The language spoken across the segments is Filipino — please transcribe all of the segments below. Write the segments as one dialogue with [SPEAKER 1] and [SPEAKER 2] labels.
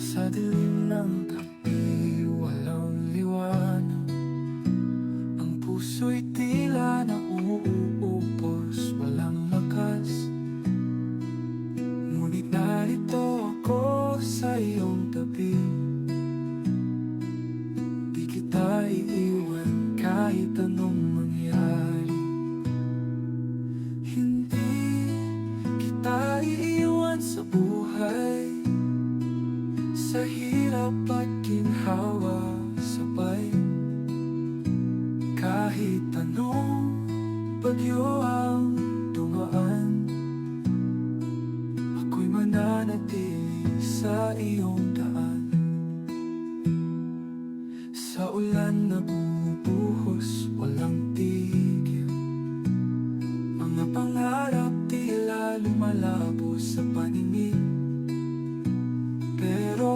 [SPEAKER 1] Sa dilim ng gabi, walang liwanag. Ang puso'y tila na uuupos, walang lakas. Ngunit narito ako sa iyong tabi. Di kita iiwan kahit anong mangyari. Ginhawa sabay. Kahit anong bagyo ang dumaan Ako'y mananatili sa iyong daan. Sa ulan na bumubuhos, walang tigil. Mga pangarap tila lumalabo sa paningin. Pero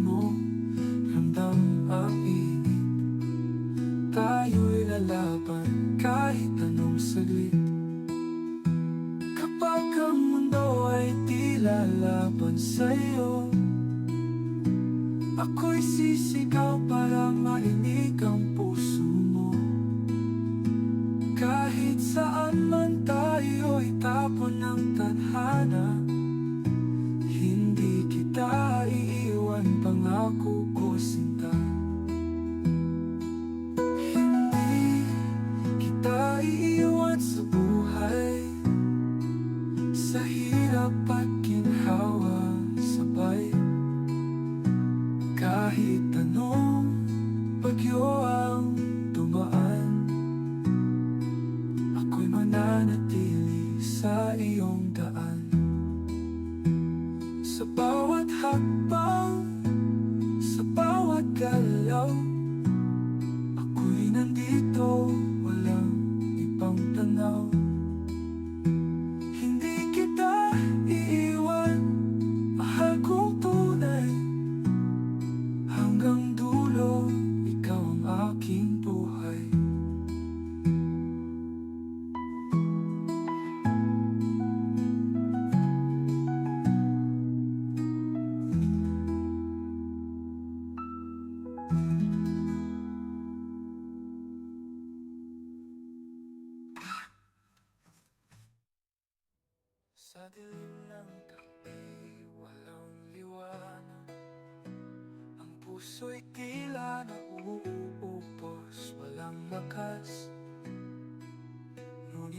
[SPEAKER 1] mo, ramdam ang init. Tayo'y lalaban kahit anong saglit. Kapag ang mundo ay tila laban sa'yo Ako'y sisigaw para marinig ang puso mo. Kahit saan man tayo'y tapon ng tadhana pangako ko sinta Hindi kita sa buhay. Sa hirap at ginhawa sabay. Kahit anong bagyo ang mananatili sa iyong daan. Sa bawat hakbang, Sa dilim ng gabi, walang liwanag. Ang puso'y tila